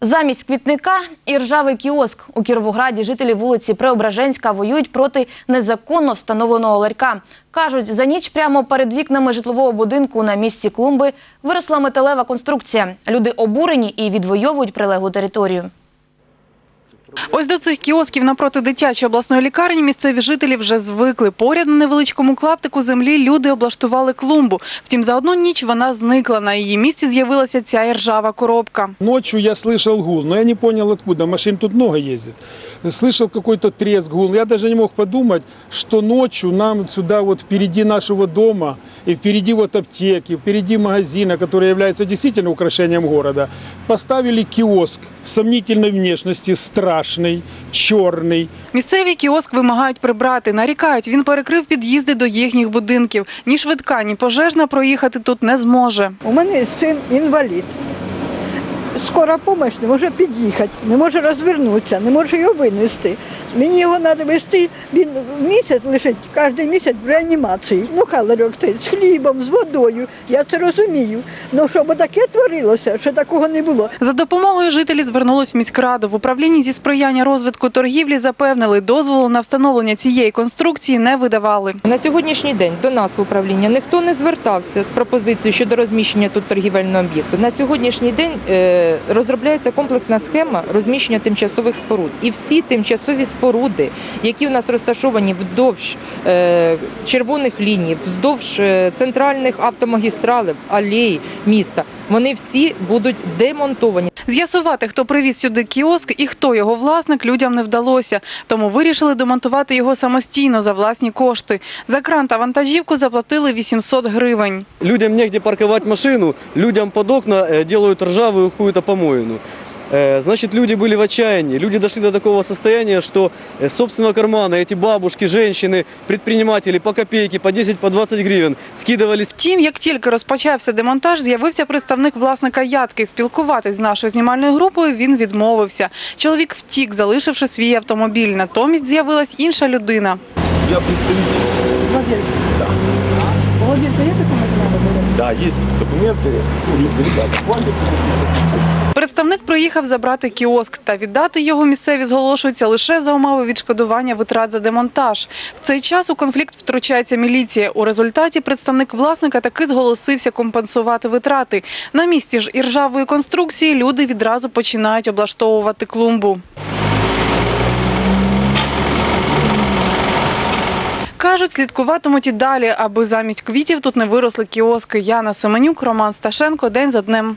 Замість квітника і ржавий кіоск у Кіровограді жителі вулиці Преображенська воюють проти незаконно встановленого ларька. Кажуть, за ніч прямо перед вікнами житлового будинку на місці клумби виросла металева конструкція. Люди обурені і відвоюють прилеглу територію. Ось до цих кіосків напроти дитячої обласної лікарні місцеві жителі вже звикли. Поряд на невеличкому клаптику землі люди облаштували клумбу. Втім, за одну ніч вона зникла. На її місці з'явилася ця іржава коробка. Ночі я слышав гул, але я не зрозумів, откуда. Машин тут багато ездит Слышал какой-то треск, гул. Я даже не мог подумать, что ночью нам сюда вот впереди нашего дома и впереди вот аптеки, впереди магазина, который является действительно украшением города, поставили киоск сомнительной внешности, страшный, черный. Місцеві кіоск вимагають прибрати. Нарікають, він перекрив під'їзди до їхніх будинків. Ні швидка, ні пожежна проїхати тут не зможе. У мене син інвалід. Скора допомога не може під'їхати, не може розвернутися, не може його винести. Мені його треба вести, він місяць лежить, кожен місяць в реанімації. Ну, халерок цей, з хлібом, з водою. Я це розумію. Ну, щоб таке творилося, що такого не було. За допомогою жителі звернулись в міськраду. В управлінні зі сприяння розвитку торгівлі запевнили, дозволу на встановлення цієї конструкції не видавали. На сьогоднішній день до нас в управління ніхто не звертався з пропозицією щодо розміщення тут торгівельного об'єкту. На сьогоднішній день е, розробляється комплексна схема розміщення тимчасових споруд. І всі тимчасові споруди, які у нас розташовані вдовж е, червоних ліній, вздовж е, центральних автомагістралів, алей міста, вони всі будуть демонтовані. З'ясувати, хто привіз сюди кіоск і хто його власник, людям не вдалося. Тому вирішили демонтувати його самостійно за власні кошти. За кран та вантажівку заплатили 800 гривень. Людям негде паркувати машину, людям під окна роблять ржаву ржавую какую-то помоину. Э, Значит, люди были в отчаянии. Люди дошли до такого состояния, что э, с собственного кармана эти бабушки, женщины, предприниматели по копейке, по 10, по 20 гривен скидывались Втім, як тільки розпочався демонтаж, з'явився представник власника ядки. Спілкуватись з нашою знімальною групою він відмовився. Чоловік втік, залишивши свій автомобіль. Натомість з'явилась інша людина. Да, есть документы. Ребята, Представник приїхав забрати кіоск та віддати його місцеві зголошуються лише за умови відшкодування витрат за демонтаж. В цей час у конфлікт втручається міліція. У результаті представник власника таки зголосився компенсувати витрати. На місці ж іржавої конструкції люди відразу починають облаштовувати клумбу. Кажуть, слідкуватимуть і далі, аби замість квітів тут не виросли кіоски. Яна Семенюк, Роман Сташенко. День за днем.